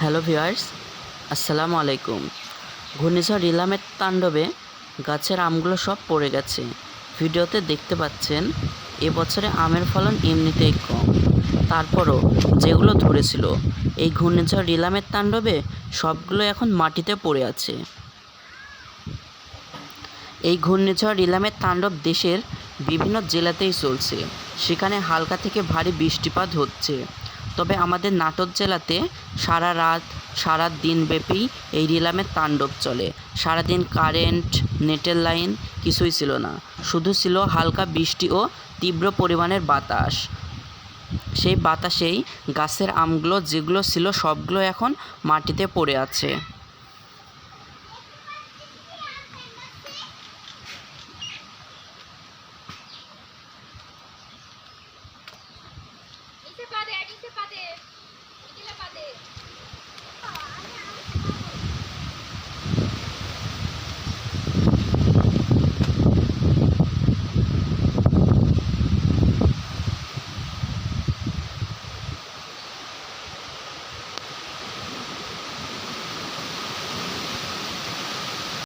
Hello viewers, আসসালামু আলাইকুম। ঘূর্ণিঝড় রিলামের তাণ্ডবে গাছের আমগুলো সব পড়ে গেছে। ভিডিওতে দেখতে পাচ্ছেন এবছরে আমের ফলন এমনিতেই কম। তারপরও যেগুলো ধরেছিল, এই ঘূর্ণিঝড় রিলামের তাণ্ডবে সবগুলো এখন মাটিতে পড়ে আছে। এই ঘূর্ণিঝড় রিলামের তাণ্ডব দেশের বিভিন্ন জেলাতেই চলছে। সেখানে হালকা থেকে ভারী বৃষ্টিপাত হচ্ছে। তবে আমাদের নাটোর জেলাতে সারা রাত, সারা দিনব্যাপী এই রিলামের তাণ্ডব চলে। সারাদিন কারেন্ট, নেটের লাইন কিছুই ছিল না। শুধু ছিল হালকা বৃষ্টি ও তীব্র পরিমাণের বাতাস। সেই বাতাসেই গাছের আমগুলো যেগুলো ছিল সবগুলো এখন মাটিতে পড়ে আছে। パワーアンチアンチで食べる。